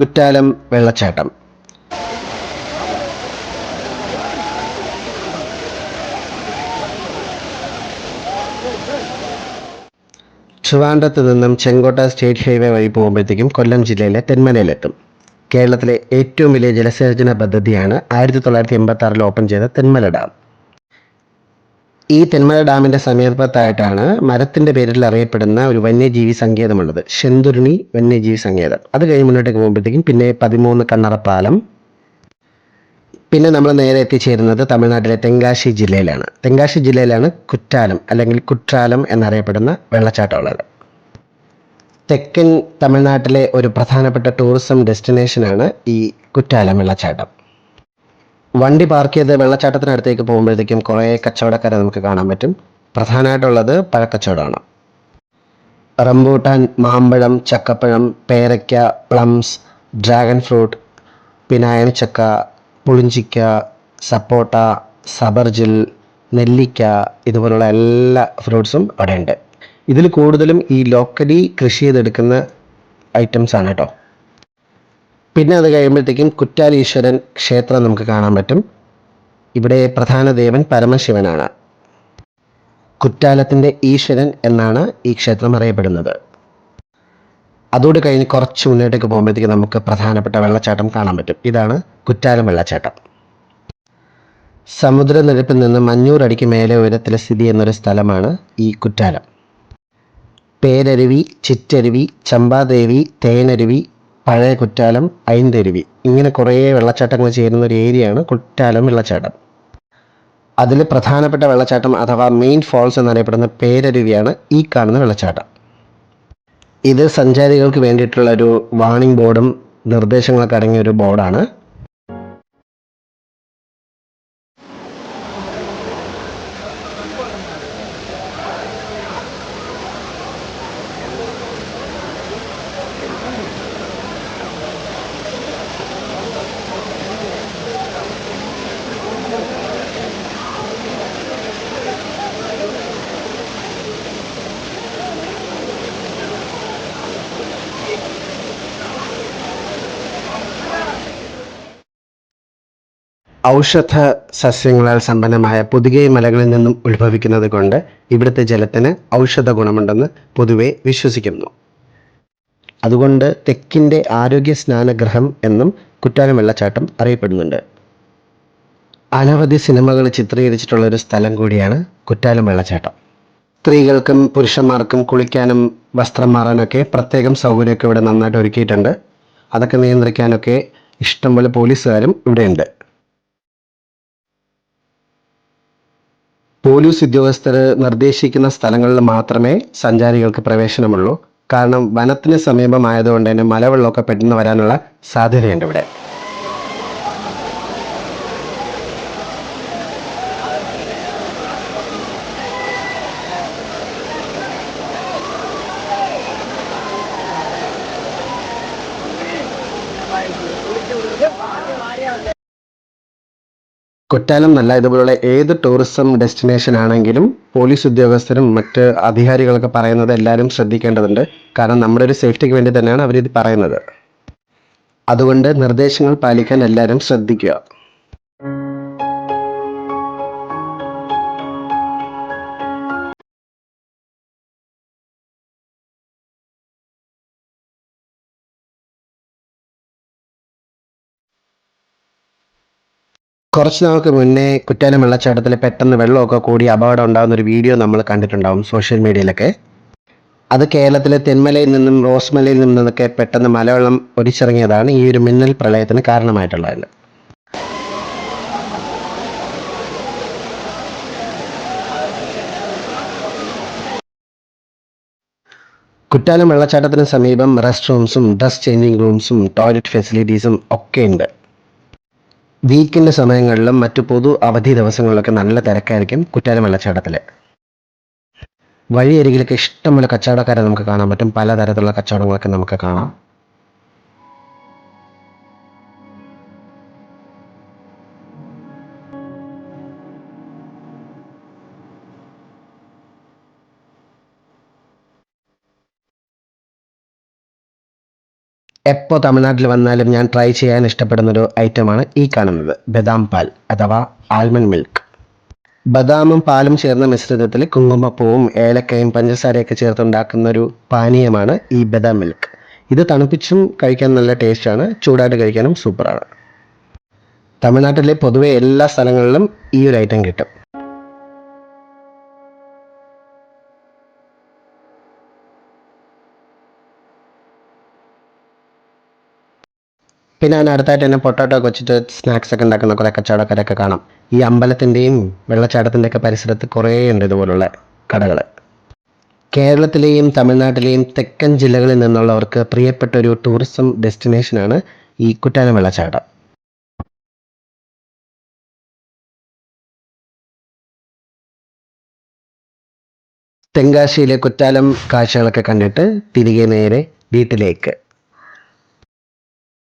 കുറ്റാലം വെള്ളച്ചാട്ടം. ട്രിവാൻഡ്രത്ത് നിന്നും ചെങ്കോട്ട സ്റ്റേറ്റ് ഹൈവേ വഴി പോകുമ്പോഴത്തേക്കും കൊല്ലം ജില്ലയിലെ തെന്മലയിലെത്തും. കേരളത്തിലെ ഏറ്റവും വലിയ ജലസേചന പദ്ധതിയാണ് ആയിരത്തി തൊള്ളായിരത്തി എൺപത്തി ആറിൽ ഓപ്പൺ ചെയ്ത തെന്മല ഡാം ഈ തെന്മല ഡാമിന്റെ സമീപത്തായിട്ടാണ് മരത്തിന്റെ പേരിൽ അറിയപ്പെടുന്ന ഒരു വന്യജീവി സങ്കേതമുള്ളത്. ശെന്തുരുണി വന്യജീവി സങ്കേതം. അത് കഴിഞ്ഞ് മുന്നോട്ടേക്ക് പോകുമ്പോഴത്തേക്കും പിന്നെ പതിമൂന്ന് കണ്ണറപ്പാലം. പിന്നെ നമ്മൾ നേരെ എത്തിച്ചേരുന്നത് തമിഴ്നാട്ടിലെ തെങ്കാശി ജില്ലയിലാണ്. തെങ്കാശി ജില്ലയിലാണ് കുറ്റാലം അല്ലെങ്കിൽ കുറ്റാലം എന്നറിയപ്പെടുന്ന വെള്ളച്ചാട്ടമുള്ളത്. തെക്കൻ തമിഴ്നാട്ടിലെ ഒരു പ്രധാനപ്പെട്ട ടൂറിസം ഡെസ്റ്റിനേഷനാണ് ഈ കുറ്റാലം വെള്ളച്ചാട്ടം. വണ്ടി പാർക്ക് ചെയ്ത് വെള്ളച്ചാട്ടത്തിനടുത്തേക്ക് പോകുമ്പോഴത്തേക്കും കുറേ കച്ചവടക്കാരെ നമുക്ക് കാണാൻ പറ്റും. പ്രധാനമായിട്ടുള്ളത് പഴക്കച്ചവടമാണ്. റംബൂട്ടാൻ മാമ്പഴം ചക്കപ്പഴം പേരയ്ക്ക പ്ലംസ് ഡ്രാഗൺ ഫ്രൂട്ട് പിന്നെ ചക്ക പുളിഞ്ചിക്ക സപ്പോട്ട സബർജിൽ നെല്ലിക്ക ഇതുപോലുള്ള എല്ലാ ഫ്രൂട്ട്സും അവിടെയുണ്ട്. ഇതിൽ കൂടുതലും ഈ ലോക്കലി കൃഷി ചെയ്തെടുക്കുന്ന ഐറ്റംസ് ആണ് കേട്ടോ. പിന്നെ അത് കഴിയുമ്പോഴത്തേക്കും കുറ്റാലീശ്വരൻ ക്ഷേത്രം നമുക്ക് കാണാൻ പറ്റും. ഇവിടെ പ്രധാന ദേവൻ പരമശിവനാണ്. കുറ്റാലത്തിന്റെ ഈശ്വരൻ എന്നാണ് ഈ ക്ഷേത്രം അറിയപ്പെടുന്നത്. അതോട് കഴിഞ്ഞ് കുറച്ച് മുന്നോട്ടേക്ക് പോകുമ്പോഴത്തേക്ക് നമുക്ക് പ്രധാനപ്പെട്ട വെള്ളച്ചാട്ടം കാണാൻ പറ്റും. ഇതാണ് കുറ്റാലം വെള്ളച്ചാട്ടം. സമുദ്രനിരപ്പിൽ നിന്ന് മഞ്ഞൂറടിക്ക് മേലെ ഉയരത്തിൽ സ്ഥിതി എന്നൊരു സ്ഥലമാണ് ഈ കുറ്റാലം. പേരരുവി ചിറ്റരുവി ചമ്പാദേവി തേനരുവി പഴയ കുറ്റാലം ഐന്തരുവി. ഇങ്ങനെ കുറേ വെള്ളച്ചാട്ടങ്ങൾ ചേരുന്ന ഒരു ഏരിയയാണ് കുറ്റാലം വെള്ളച്ചാട്ടം. അതിൽ പ്രധാനപ്പെട്ട വെള്ളച്ചാട്ടം അഥവാ മെയിൻ ഫോൾസ് എന്നറിയപ്പെടുന്ന പേരരുവിയാണ് ഈ കാണുന്ന വെള്ളച്ചാട്ടം. ഇത് സഞ്ചാരികൾക്ക് വേണ്ടിയിട്ടുള്ള ഒരു വാണിംഗ് ബോർഡും നിർദ്ദേശങ്ങളൊക്കെ അടങ്ങിയ ഒരു ബോർഡാണ്. ഔഷധ സസ്യങ്ങളാൽ സമ്പന്നമായ പുതുകൈ മലകളിൽ നിന്നും ഉത്ഭവിക്കുന്നത് കൊണ്ട് ഇവിടുത്തെ ജലത്തിന് ഔഷധ ഗുണമുണ്ടെന്ന് പൊതുവെ വിശ്വസിക്കുന്നു. അതുകൊണ്ട് തെക്കിന്റെ ആരോഗ്യ സ്നാനഗ്രഹം എന്നും കുറ്റാലം വെള്ളച്ചാട്ടം അറിയപ്പെടുന്നുണ്ട്. അനവധി സിനിമകൾ ചിത്രീകരിച്ചിട്ടുള്ള ഒരു സ്ഥലം കൂടിയാണ് കുറ്റാലം വെള്ളച്ചാട്ടം. സ്ത്രീകൾക്കും പുരുഷന്മാർക്കും കുളിക്കാനും വസ്ത്രം മാറാനൊക്കെ പ്രത്യേകം സൗകര്യമൊക്കെ ഇവിടെ നന്നായിട്ട് ഒരുക്കിയിട്ടുണ്ട്. അതൊക്കെ നിയന്ത്രിക്കാനൊക്കെ ഇഷ്ടംപോലെ പോലീസുകാരും ഇവിടെയുണ്ട്. പോലീസ് ഉദ്യോഗസ്ഥർ നിർദ്ദേശിക്കുന്ന സ്ഥലങ്ങളിൽ മാത്രമേ സഞ്ചാരികൾക്ക് പ്രവേശനമുള്ളൂ. കാരണം വനത്തിന് സമീപമായതുകൊണ്ട് തന്നെ മലവെള്ളമൊക്കെ പെട്ടെന്ന് വരാനുള്ള സാധ്യതയുണ്ട് ഇവിടെ. കുറ്റാലം എന്നല്ല ഇതുപോലുള്ള ഏത് ടൂറിസം ഡെസ്റ്റിനേഷൻ ആണെങ്കിലും പോലീസ് ഉദ്യോഗസ്ഥരും മറ്റ് അധികാരികളൊക്കെ പറയുന്നത് എല്ലാവരും ശ്രദ്ധിക്കേണ്ടതുണ്ട്. കാരണം നമ്മുടെ ഒരു സേഫ്റ്റിക്ക് വേണ്ടി തന്നെയാണ് അവരിത് പറയുന്നത്. അതുകൊണ്ട് നിർദ്ദേശങ്ങൾ പാലിക്കാൻ എല്ലാവരും ശ്രദ്ധിക്കുക. കുറച്ച് നാൾക്ക് മുന്നേ കുറ്റാലം വെള്ളച്ചാട്ടത്തിൽ പെട്ടെന്ന് വെള്ളമൊക്കെ കൂടി അപകടം ഉണ്ടാകുന്ന ഒരു വീഡിയോ നമ്മൾ കണ്ടിട്ടുണ്ടാവും സോഷ്യൽ മീഡിയയിലൊക്കെ. അത് കേരളത്തിലെ തെന്മലയിൽ നിന്നും റോസ്മലയിൽ നിന്നൊക്കെ പെട്ടെന്ന് മലവെള്ളം ഒലിച്ചിറങ്ങിയതാണ് ഈ ഒരു മിന്നൽ പ്രളയത്തിന് കാരണമായിട്ടുള്ളത്. കുറ്റാലം വെള്ളച്ചാട്ടത്തിന് സമീപം റെസ്റ്റ് റൂംസും ഡ്രസ് ചേഞ്ചിങ് റൂംസും ടോയ്ലറ്റ് ഫെസിലിറ്റീസും ഒക്കെ ഉണ്ട്. വീക്കിന്റെ സമയങ്ങളിലും മറ്റു പൊതു അവധി ദിവസങ്ങളിലൊക്കെ നല്ല തിരക്കായിരിക്കും കുറ്റാലം വെള്ളച്ചാട്ടത്തിൽ വഴിയരികിലൊക്കെ ഇഷ്ടംപോലെ കച്ചവടക്കാരെ നമുക്ക് കാണാൻ പറ്റും. പലതരത്തിലുള്ള കച്ചവടങ്ങളൊക്കെ നമുക്ക് കാണാം. എപ്പോൾ തമിഴ്നാട്ടിൽ വന്നാലും ഞാൻ ട്രൈ ചെയ്യാൻ ഇഷ്ടപ്പെടുന്ന ഒരു ഐറ്റമാണ് ഈ കാണുന്നത്. ബദാം പാൽ അഥവാ ആൽമണ്ട് മിൽക്ക് ബദാമും പാലും ചേർന്ന മിശ്രിതത്തിൽ കുങ്കുമപ്പൂവും ഏലക്കയും പഞ്ചസാരയൊക്കെ ചേർത്തുണ്ടാക്കുന്ന ഒരു പാനീയമാണ് ഈ ബദാം മിൽക്ക് ഇത് തണുപ്പിച്ചും കഴിക്കാൻ നല്ല ടേസ്റ്റാണ് ചൂടായിട്ട് കഴിക്കാനും സൂപ്പറാണ് തമിഴ്നാട്ടിലെ പൊതുവെ എല്ലാ സ്ഥലങ്ങളിലും ഈ ഒരു ഐറ്റം കിട്ടും. പിന്നെ അതിന് അടുത്തായിട്ട് തന്നെ പൊട്ടാറ്റോ ഒക്കെ വെച്ചിട്ട് സ്നാക്സ് ഒക്കെ ഉണ്ടാക്കുന്ന കുറേ കച്ചവടക്കാരൊക്കെ കാണാം. ഈ അമ്പലത്തിന്റെയും വെള്ളച്ചാട്ടത്തിന്റെ ഒക്കെ പരിസരത്ത് കുറേ ഉണ്ട് ഇതുപോലുള്ള കടകൾ കേരളത്തിലെയും തമിഴ്നാട്ടിലെയും തെക്കൻ ജില്ലകളിൽ നിന്നുള്ളവർക്ക് പ്രിയപ്പെട്ട ഒരു ടൂറിസം ഡെസ്റ്റിനേഷനാണ് ഈ കുറ്റാനം വെള്ളച്ചാട്ടം. തെങ്കാശിയിലെ കുറ്റാലം കാഴ്ചകളൊക്കെ കണ്ടിട്ട് തിരികെ നേരെ വീട്ടിലേക്ക്.